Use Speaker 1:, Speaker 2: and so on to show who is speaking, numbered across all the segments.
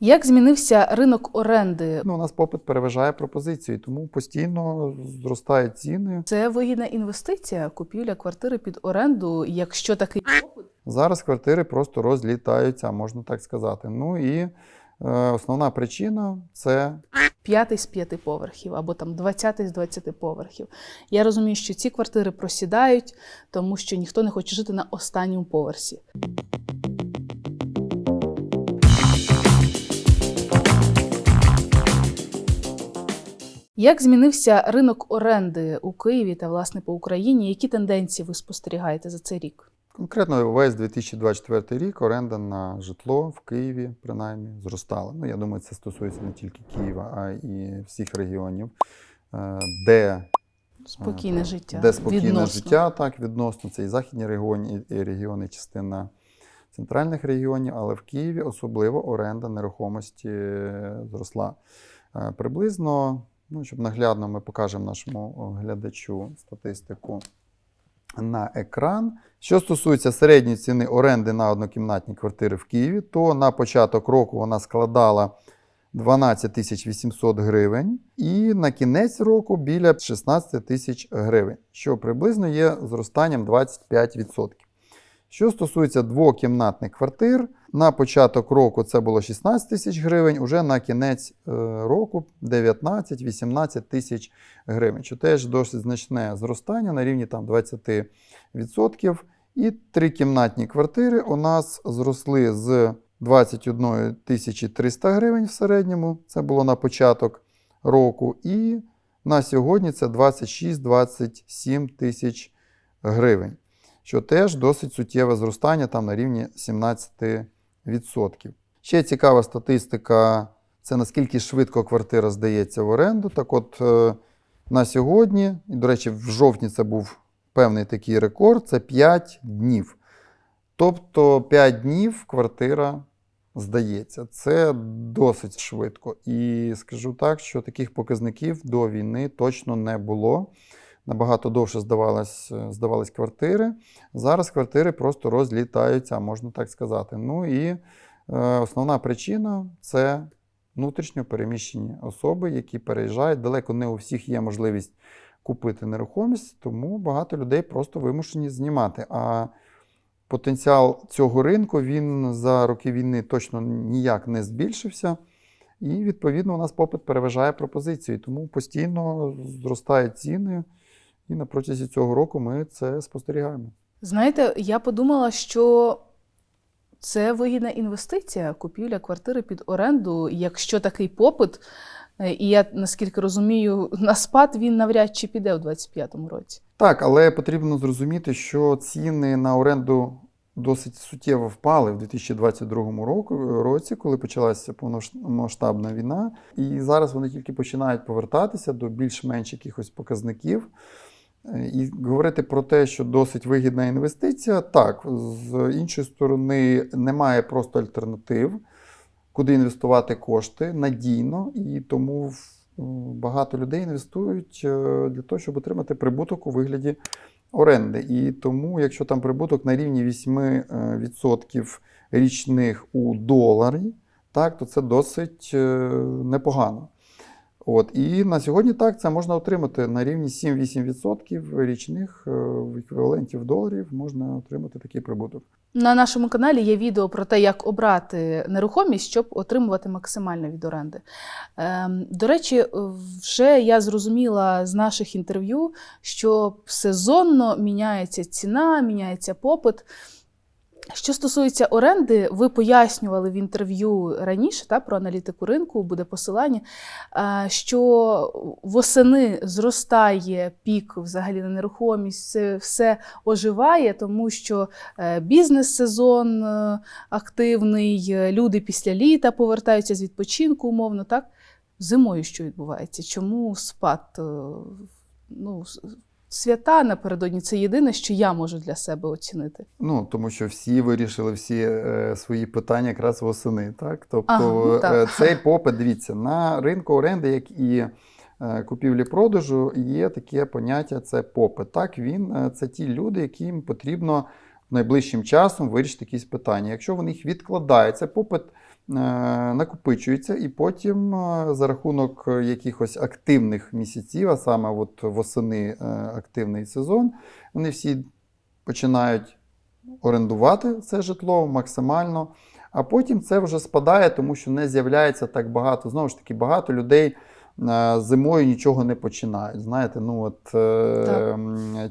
Speaker 1: Як змінився ринок оренди?
Speaker 2: Ну, у нас попит переважає пропозицію, тому постійно зростають ціни.
Speaker 1: Це вигідна інвестиція, купівля квартири під оренду, якщо такий попит.
Speaker 2: Зараз квартири просто розлітаються, можна так сказати. Ну і е, основна причина це
Speaker 1: п'ятий з п'яти поверхів або там двадцятий з двадцяти поверхів. Я розумію, що ці квартири просідають, тому що ніхто не хоче жити на останньому поверсі. Як змінився ринок оренди у Києві та власне по Україні? Які тенденції ви спостерігаєте за цей рік?
Speaker 2: конкретно весь 2024 рік оренда на житло в Києві, принаймні, зростала. Ну, я думаю, це стосується не тільки Києва, а і всіх регіонів, е, де
Speaker 1: Спокійне життя.
Speaker 2: Де спокійне
Speaker 1: відносно.
Speaker 2: життя, так, відносно. Це і західні регіони, і регіони, частина центральних регіонів, але в Києві особливо оренда нерухомості е, зросла. Е, Приблизно, ну, щоб наглядно ми покажемо нашому глядачу статистику на екран. Що стосується середньої ціни оренди на однокімнатні квартири в Києві, то на початок року вона складала 12 800 гривень, і на кінець року біля 16 тисяч гривень, що приблизно є зростанням 25%. Що стосується двокімнатних квартир, на початок року це було 16 тисяч гривень, уже на кінець е, року 19-18 тисяч гривень, що теж досить значне зростання на рівні там 20%. І трикімнатні квартири у нас зросли з 21 тисячі 300 гривень в середньому, це було на початок року, і на сьогодні це 26-27 тисяч гривень, що теж досить суттєве зростання там на рівні 17%. Ще цікава статистика це наскільки швидко квартира здається в оренду. Так от е, на сьогодні, і, до речі, в жовтні це був певний такий рекорд це 5 днів. Тобто 5 днів квартира здається. Це досить швидко. І скажу так, що таких показників до війни точно не було. Набагато довше здавалось, здавались квартири. Зараз квартири просто розлітаються, можна так сказати. Ну і е, основна причина це внутрішньо переміщені особи, які переїжджають. Далеко не у всіх є можливість купити нерухомість, тому багато людей просто вимушені знімати. А потенціал цього ринку він за роки війни точно ніяк не збільшився. І, відповідно, у нас попит переважає пропозицію. Тому постійно зростають ціни. І на протязі цього року ми це спостерігаємо.
Speaker 1: Знаєте, я подумала, що це вигідна інвестиція, купівля квартири під оренду, якщо такий попит. Е, І я наскільки розумію, на спад він навряд чи піде у 2025 році.
Speaker 2: Так, але потрібно зрозуміти, що ціни на оренду досить суттєво впали в 2022 року, році, коли почалася повномасштабна війна. І зараз вони тільки починають повертатися до більш-менш якихось показників. І говорити про те, що досить вигідна інвестиція, так, з іншої сторони, немає просто альтернатив, куди інвестувати кошти надійно, і тому багато людей інвестують е, для того, щоб отримати прибуток у вигляді оренди. І тому, якщо там прибуток на рівні 8% річних у доларі, так, то це досить е, непогано. От, І на сьогодні так це можна отримати на рівні 7-8% річних е, в еквівалентів доларів можна отримати такий прибуток.
Speaker 1: На нашому каналі є відео про те, як обрати нерухомість, щоб отримувати максимально від оренди. Ем, до речі, вже я зрозуміла з наших інтерв'ю, що сезонно міняється ціна, міняється попит. Що стосується оренди, ви пояснювали в інтерв'ю раніше та, про аналітику ринку, буде посилання, е, що восени зростає пік взагалі на нерухомість, все оживає, тому що е, бізнес-сезон е, активний, люди після літа повертаються з відпочинку, умовно. так? Зимою що відбувається? Чому спад? Ну, Свята напередодні це єдине, що я можу для себе оцінити.
Speaker 2: Ну тому що всі вирішили всі е, свої питання якраз восени. Так, тобто
Speaker 1: ага, так.
Speaker 2: Е, цей попит, дивіться, на ринку оренди, як і е, купівлі-продажу, є таке поняття: це попит. Так, він е, це ті люди, яким потрібно найближчим часом вирішити якісь питання. Якщо вони їх відкладають, це попит накопичуються, і потім е, за рахунок якихось активних місяців, а саме от восени е, активний сезон, вони всі починають орендувати це житло максимально. А потім це вже спадає, тому що не з'являється так багато. Знову ж таки, багато людей е, зимою нічого не починають. Знаєте, ну от е,
Speaker 1: Так.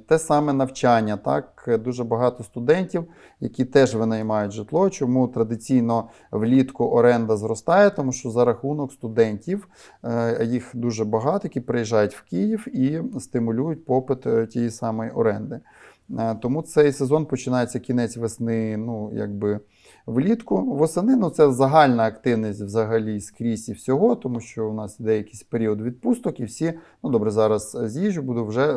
Speaker 2: те саме навчання. Так, дуже багато студентів, які теж винаймають житло. Чому традиційно влітку оренда зростає? Тому що за рахунок студентів е, їх дуже багато, які приїжджають в Київ і стимулюють попит е, тієї самої оренди. Е, Тому цей сезон починається кінець весни, ну якби влітку. Восени ну це загальна активність взагалі скрізь і всього, тому що у нас іде якийсь період відпусток, і всі, ну добре, зараз з'їжджу, буду вже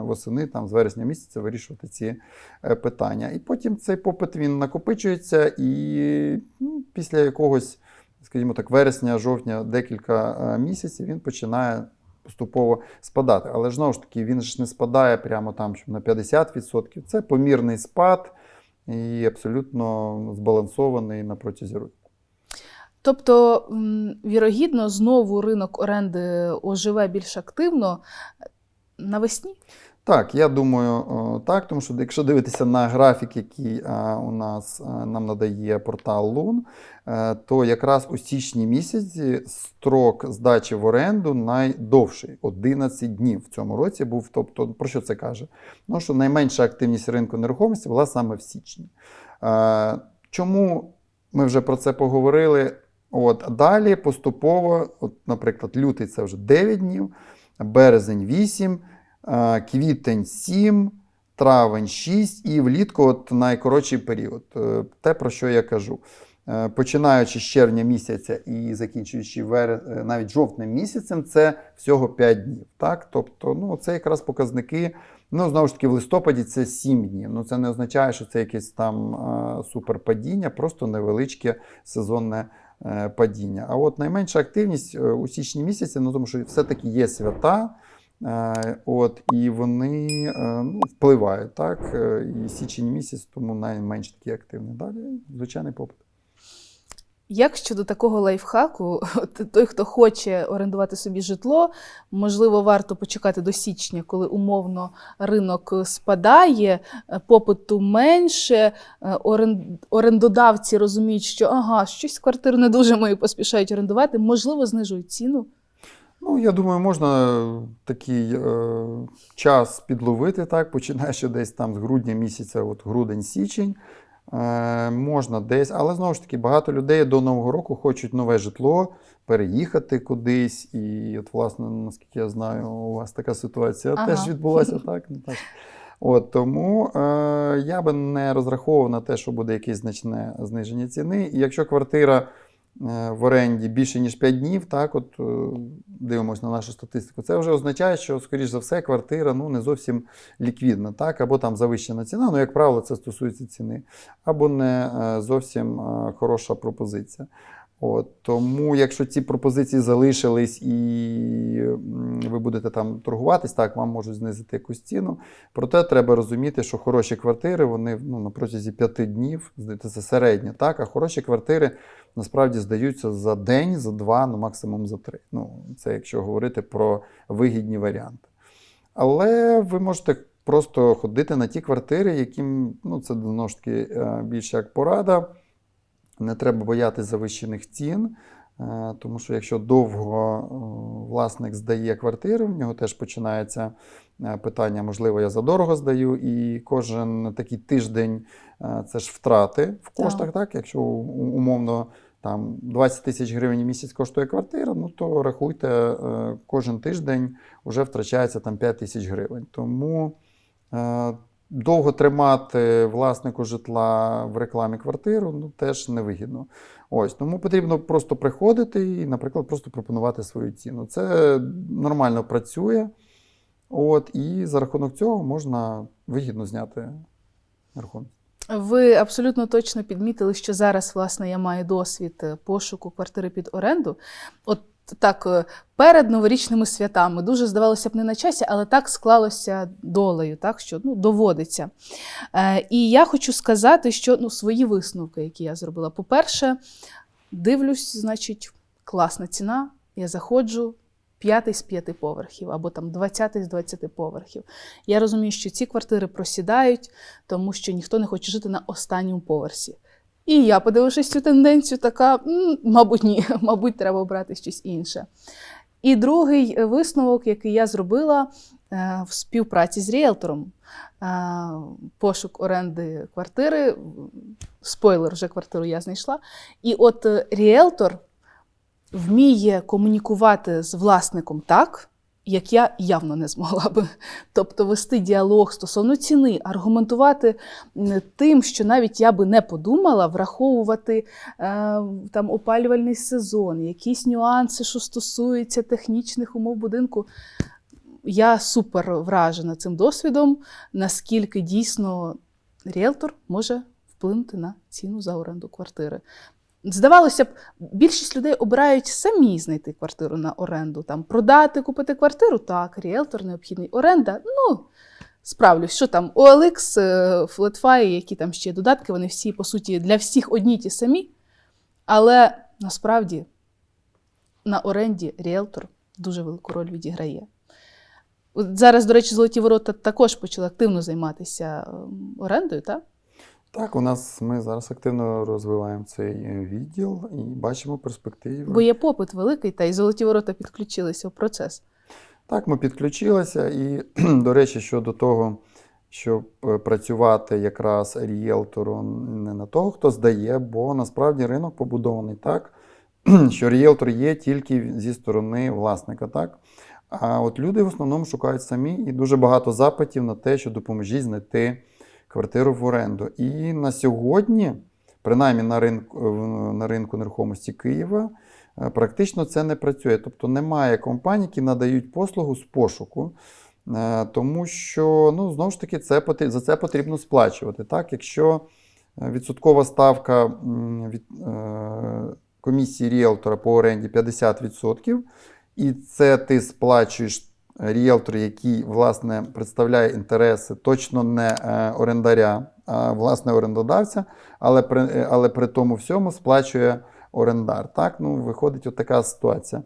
Speaker 2: восени, там з вересня місяця вирішувати ці е, питання. І потім цей попит він накопичується, і ну, після якогось, скажімо так, вересня, жовтня, декілька е, місяців він починає. Поступово спадати. Але знову ж таки, він ж не спадає прямо там, що на 50%. Це помірний спад і абсолютно збалансований на протязі року.
Speaker 1: Тобто, вірогідно, знову ринок оренди оживе більш активно навесні.
Speaker 2: Так, я думаю, так, тому що якщо дивитися на графік, який е, у нас е, нам надає портал Лун, е, то якраз у січні місяці строк здачі в оренду найдовший 11 днів в цьому році був. Тобто, про що це каже? Ну, що найменша активність ринку нерухомості була саме в січні. Е, Чому ми вже про це поговорили? От далі поступово, от, наприклад, лютий це вже 9 днів, березень 8. Е, квітень 7, травень 6 і влітку от найкоротший період. Е, Те, про що я кажу. Е, Починаючи з червня місяця і закінчуючи вере... е, навіть жовтним місяцем, це всього 5 днів. Так? Тобто, ну, це якраз показники. Ну, знову ж таки, в листопаді це 7 днів. Ну, це не означає, що це якесь там суперпадіння, просто невеличке сезонне падіння. А от найменша активність у січні місяці, ну тому що все-таки є свята. Е, От, і вони е, ну, впливають, так? Е, І січень місяць, тому найменш такий активний. Далі звичайний попит.
Speaker 1: Як щодо такого лайфхаку, от той, хто хоче орендувати собі житло, можливо, варто почекати до січня, коли умовно ринок спадає, попиту менше, орен- орендодавці розуміють, що ага, щось квартиру не дуже мої поспішають орендувати, можливо, знижують ціну.
Speaker 2: Ну, я думаю, можна такий е, час підловити, так, починаючи десь там з грудня місяця, от грудень-січень. Е, можна десь, але знову ж таки, багато людей до Нового року хочуть нове житло, переїхати кудись. І, от, власне, наскільки я знаю, у вас така ситуація
Speaker 1: Ага.
Speaker 2: теж відбулася, так? Ну, так. От, тому е, я би не розраховував на те, що буде якесь значне зниження ціни. І якщо квартира в оренді більше ніж 5 днів, так, от е, дивимося на нашу статистику, це вже означає, що, скоріш за все, квартира ну, не зовсім ліквідна, так, або там завищена ціна, ну, як правило, це стосується ціни, або не е, зовсім е, хороша пропозиція. От, тому, якщо ці пропозиції залишились і ви будете там торгуватись, так, вам можуть знизити якусь ціну. Проте треба розуміти, що хороші квартири вони ну, на протязі п'яти днів, це середнє, так, а хороші квартири насправді здаються за день, за два, ну максимум за три. Ну, це якщо говорити про вигідні варіанти. Але ви можете просто ходити на ті квартири, яким ну, це знову ж таки е, більше як порада. Не треба боятися завищених цін, е, тому що якщо довго е, власник здає квартиру, в нього теж починається е, питання, можливо, я задорого здаю, і кожен такий тиждень це ж втрати в коштах, так? Якщо умовно там 20 тисяч гривень в місяць коштує квартира, ну то рахуйте, кожен тиждень вже втрачається там 5 тисяч гривень. Тому довго тримати власнику житла в рекламі квартиру ну, теж невигідно. Ось тому потрібно просто приходити і, наприклад, просто пропонувати свою ціну. Це нормально працює. От, і за рахунок цього можна вигідно зняти нерухомість.
Speaker 1: Ви абсолютно точно підмітили, що зараз, власне, я маю досвід е, пошуку квартири під оренду. От так, е, перед новорічними святами дуже здавалося б не на часі, але так склалося долею, так що ну, доводиться. Е, і я хочу сказати, що ну, свої висновки, які я зробила. По-перше, Дивлюсь, значить, класна ціна. Я заходжу. П'ятий з п'яти поверхів або там двадцятий з двадцяти поверхів. Я розумію, що ці квартири просідають, тому що ніхто не хоче жити на останньому поверсі. І я, подивившись цю тенденцію, така, мабуть, ні, мабуть, треба обрати щось інше. І другий висновок, який я зробила е, в співпраці з ріелтором, е, пошук оренди квартири. Спойлер, вже квартиру я знайшла. І от е, ріелтор вміє комунікувати з власником так, як я явно не змогла би. Тобто вести діалог стосовно ціни, аргументувати тим, що навіть я би не подумала, враховувати е, там опалювальний сезон, якісь нюанси, що стосуються технічних умов будинку. Я супер вражена цим досвідом, наскільки дійсно ріелтор може вплинути на ціну за оренду квартири. Здавалося б, більшість людей обирають самі знайти квартиру на оренду. Там продати, купити квартиру, так, ріелтор необхідний. Оренда, ну, справлюсь, що там, OLX, е, Flatfy, які там ще додатки, вони всі, по суті, для всіх одні ті самі. Але насправді на оренді ріелтор дуже велику роль відіграє. От зараз, до речі, золоті ворота також почали активно займатися ем, орендою, так?
Speaker 2: Так, у нас ми зараз активно розвиваємо цей е, відділ і бачимо перспективи.
Speaker 1: Бо є попит великий, та й золоті ворота підключилися в процес.
Speaker 2: Так, ми підключилися, і, до речі, щодо того, щоб е, працювати якраз рієлтором не на того, хто здає, бо насправді ринок побудований так, що рієлтор є тільки зі сторони власника. так. А от люди в основному шукають самі, і дуже багато запитів на те, що допоможіть знайти квартиру в оренду. І на сьогодні, принаймні на ринку, на ринку нерухомості Києва, е, практично це не працює. Тобто немає компаній, які надають послугу з пошуку. е, Тому що ну, знову ж таки це, за це потрібно сплачувати. Так? Якщо е, відсоткова ставка від е, комісії ріелтора по оренді 50%, і це ти сплачуєш ріелтор, який власне представляє інтереси точно не е, орендаря, а власне орендодавця, але при, е, але при тому всьому сплачує орендар. Так? Ну, виходить от така ситуація.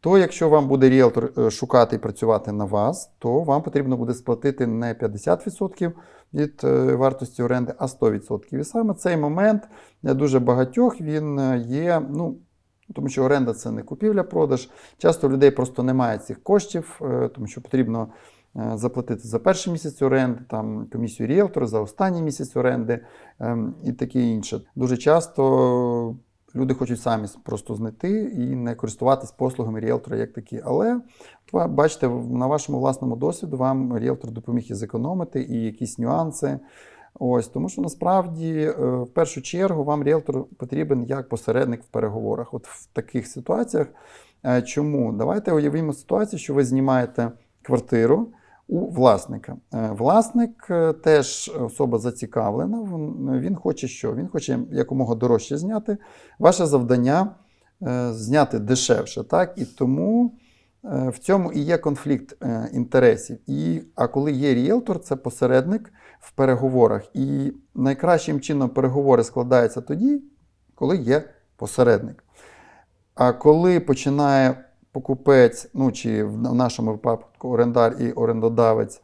Speaker 2: То якщо вам буде ріелтор е, шукати і працювати на вас, то вам потрібно буде сплатити не 50% від вартості оренди, а 100%. І саме цей момент для дуже багатьох він є. ну, тому що оренда це не купівля-продаж. Часто в людей просто немає цих коштів, е, тому що потрібно е, заплатити за перший місяць оренди, там комісію ріелтора, за останній місяць оренди ем, і таке інше. Дуже часто люди хочуть самі просто знайти і не користуватись послугами ріелтора як такі. Але бачите, на вашому власному досвіду вам ріелтор допоміг і зекономити, і якісь нюанси. Ось, тому що насправді е, в першу чергу вам ріелтор потрібен як посередник в переговорах. От в таких ситуаціях. Е, Чому? Давайте уявімо ситуацію, що ви знімаєте квартиру у власника. Е, Власник теж особа зацікавлена. Він- хоче що? Він хоче якомога дорожче зняти. Ваше завдання зняти дешевше. Так? І тому в цьому і є конфлікт е, інтересів. І, а коли є ріелтор, це посередник в переговорах. І найкращим чином переговори складаються тоді, коли є посередник. А коли починає покупець, ну чи в нашому випадку орендар і орендодавець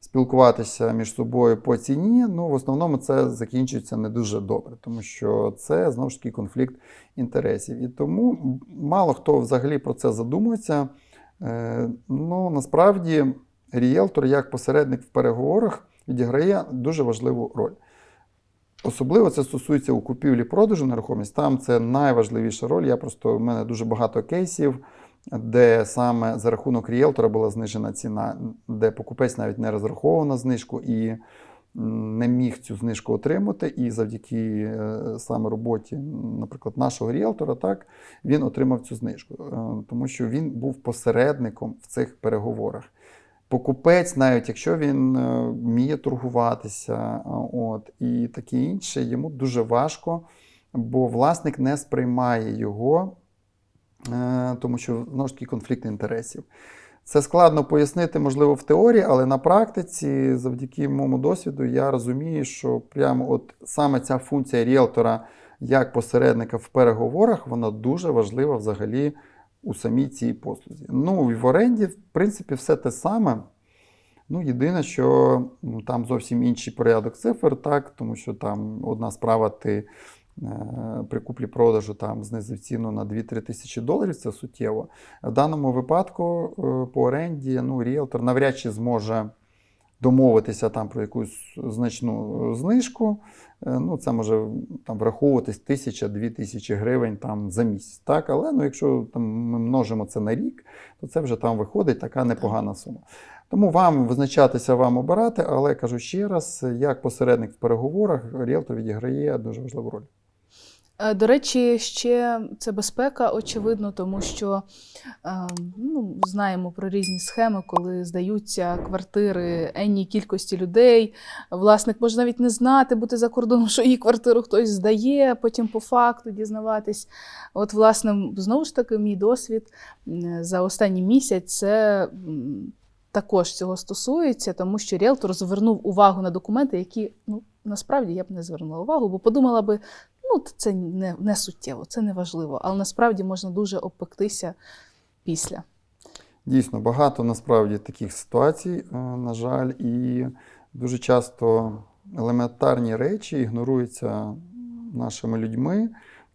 Speaker 2: спілкуватися між собою по ціні, ну в основному це закінчується не дуже добре, тому що це знову ж таки конфлікт інтересів. І тому мало хто взагалі про це задумується. Е, Ну насправді ріелтор як посередник в переговорах відіграє дуже важливу роль. Особливо це стосується у купівлі-продажу нерухомість. Там це найважливіша роль. Я просто в мене дуже багато кейсів, де саме за рахунок ріелтора була знижена ціна, де покупець навіть не розраховував на знижку і не міг цю знижку отримати. І завдяки е, саме роботі, наприклад, нашого ріелтора, так він отримав цю знижку, Е, тому що він був посередником в цих переговорах. Покупець, навіть якщо він е, вміє торгуватися, от, і таке інше, йому дуже важко, бо власник не сприймає його, тому що знову ж таки конфлікт інтересів. Це складно пояснити, можливо, в теорії, але на практиці, завдяки моєму досвіду, я розумію, що прямо от саме ця функція ріелтора як посередника в переговорах, вона дуже важлива взагалі у самій цій послузі. Ну, і в оренді, в принципі, все те саме. Ну, єдине, що ну, там зовсім інший порядок цифр, так, тому що там одна справа ти при куплі-продажу там знизив ціну на 2-3 тисячі доларів, це суттєво. В даному випадку е, по оренді ну, ріелтор навряд чи зможе домовитися там про якусь значну знижку. Е, Ну, це може там враховуватись тисяча-дві тисячі гривень там за місяць. Так? Але ну, якщо там, ми множимо це на рік, то це вже там виходить така непогана сума. Тому вам визначатися, вам обирати, але кажу ще раз, як посередник в переговорах, ріелтор відіграє дуже важливу роль.
Speaker 1: Е, До речі, ще це безпека, очевидно, тому що е, ну, знаємо про різні схеми, коли здаються квартири енній кількості людей. Власник може навіть не знати, бути за кордоном, що її квартиру хтось здає, потім по факту дізнаватись. От, власне, знову ж таки, мій досвід за останній місяць це. Також цього стосується, тому що ріелтор звернув увагу на документи, які ну насправді я б не звернула увагу, бо подумала би, ну, це не, не суттєво, це не важливо. Але насправді можна дуже обпектися після.
Speaker 2: Дійсно, багато насправді таких ситуацій, е, на жаль, і дуже часто елементарні речі ігноруються нашими людьми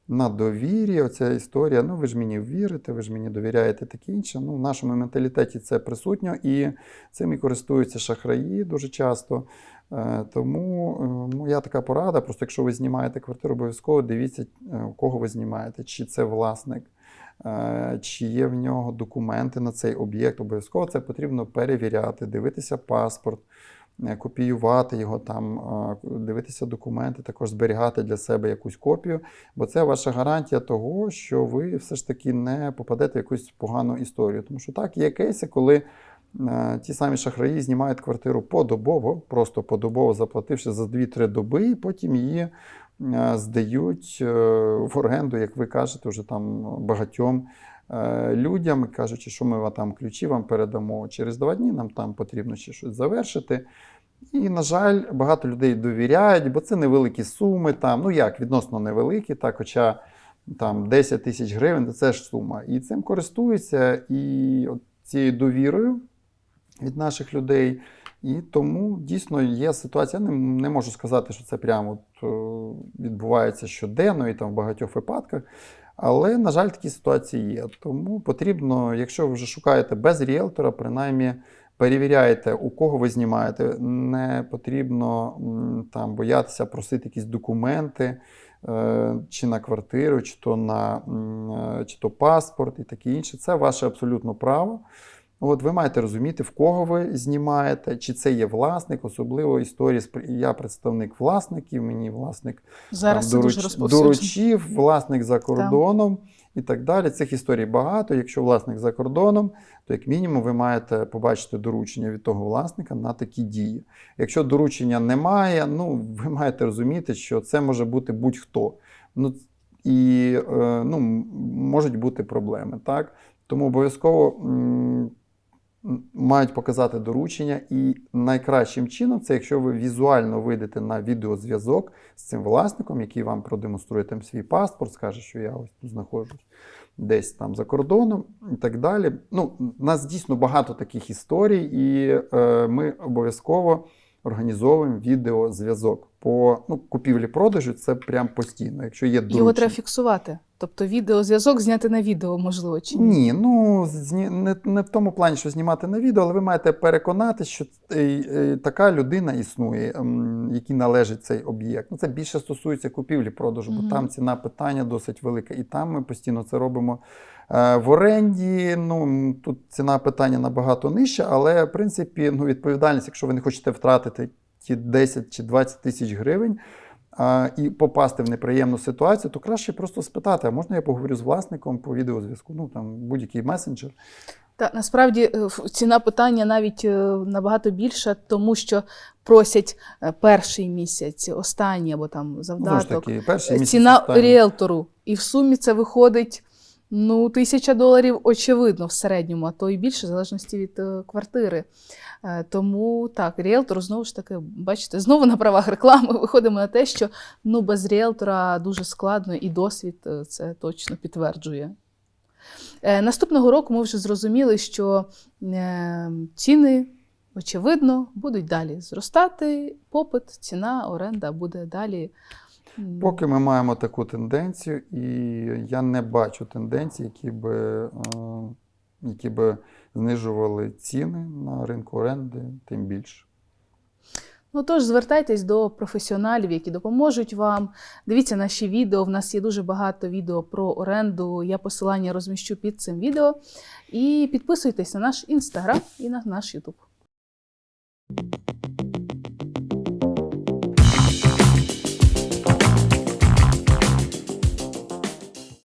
Speaker 2: на довір'ї. Оця історія, ну ви ж мені вірите, ви ж мені довіряєте, таке інше. Ну, в нашому менталітеті це присутньо, і цим і користуються шахраї дуже часто. Е, Тому е, моя така порада, просто якщо ви знімаєте квартиру, обов'язково дивіться, е, у кого ви знімаєте, чи це власник, чи є в нього документи на цей об'єкт. Обов'язково це потрібно перевіряти, дивитися паспорт, копіювати його там, е, дивитися документи, також зберігати для себе якусь копію, бо це ваша гарантія того, що ви все ж таки не попадете в якусь погану історію. Тому що так, є кейси, коли. Е, Ті самі шахраї знімають квартиру подобово, просто подобово заплативши за 2-3 доби, і потім її е, здають е, в оренду, як ви кажете, вже там багатьом е, людям, кажучи, що ми вам там ключі вам передамо через два дні, нам там потрібно ще щось завершити. І, на жаль, багато людей довіряють, бо це невеликі суми, там, ну як, відносно невеликі, так, хоча там 10 тисяч гривень це ж сума. І цим користуються, і от цією довірою від наших людей. І тому дійсно є ситуація. Я не, не можу сказати, що це прямо от, е, відбувається щоденно і там в багатьох випадках. Але, на жаль, такі ситуації є. Тому потрібно, якщо ви вже шукаєте без ріелтора, принаймні перевіряєте, у кого ви знімаєте. Не потрібно там боятися просити якісь документи е, чи на квартиру, чи то на е, чи то паспорт і таке інше. Це ваше абсолютно право. От ви маєте розуміти, в кого ви знімаєте, чи це є власник, особливо історії я представник власників, мені власник
Speaker 1: Зараз
Speaker 2: там, доруч- доручив, власник за кордоном і так далі. Цих історій багато. Якщо власник за кордоном, то як мінімум ви маєте побачити доручення від того власника на такі дії. Якщо доручення немає, ну ви маєте розуміти, що це може бути будь-хто. Ну, і е, ну, можуть бути проблеми. Так? Тому обов'язково мають показати доручення. І найкращим чином це якщо ви візуально вийдете на відеозв'язок з цим власником, який вам продемонструє там свій паспорт, скаже, що я ось тут знаходжусь десь там за кордоном і так далі. Ну, у нас дійсно багато таких історій, і е, ми обов'язково організовуємо відеозв'язок. По ну, купівлі-продажу це прям постійно. Якщо є доручення.
Speaker 1: Його треба фіксувати. Тобто відеозв'язок зняти на відео, можливо, чи ні?
Speaker 2: Ні, ну зні- не, не в тому плані, що знімати на відео, але ви маєте переконатися, що е, е, така людина існує, якій належить цей об'єкт. Ну, це більше стосується купівлі-продажу, бо там ціна питання досить велика. І там ми постійно це робимо. Е, В оренді ну, тут ціна питання набагато нижча, але в принципі ну, відповідальність, якщо ви не хочете втратити ті 10 чи 20 тисяч гривень, а, і попасти в неприємну ситуацію, то краще просто спитати, а можна я поговорю з власником по відеозв'язку? Ну там будь-який месенджер.
Speaker 1: Та насправді е, ціна питання навіть е, набагато більша, тому що просять е, перший місяць, останній або там
Speaker 2: Ну, ж таки, перший місяць
Speaker 1: Ціна ріелтору. І в сумі це виходить Ну, тисяча доларів очевидно в середньому, а то і більше, в залежності від е, квартири. Е, Тому так, ріелтор знову ж таки, бачите, знову на правах реклами виходимо на те, що ну, без ріелтора дуже складно, і досвід е, це точно підтверджує. Наступного року ми вже зрозуміли, що ціни, очевидно, будуть далі зростати. Попит, ціна, оренда буде далі.
Speaker 2: Поки ми маємо таку тенденцію, і я не бачу тенденцій, які би, е, які би знижували ціни на ринку оренди, тим більше.
Speaker 1: Ну тож звертайтесь до професіоналів, які допоможуть вам. Дивіться наші відео. В нас є дуже багато відео про оренду. Я посилання розміщу під цим відео. І підписуйтесь на наш інстаграм і на наш Ютуб.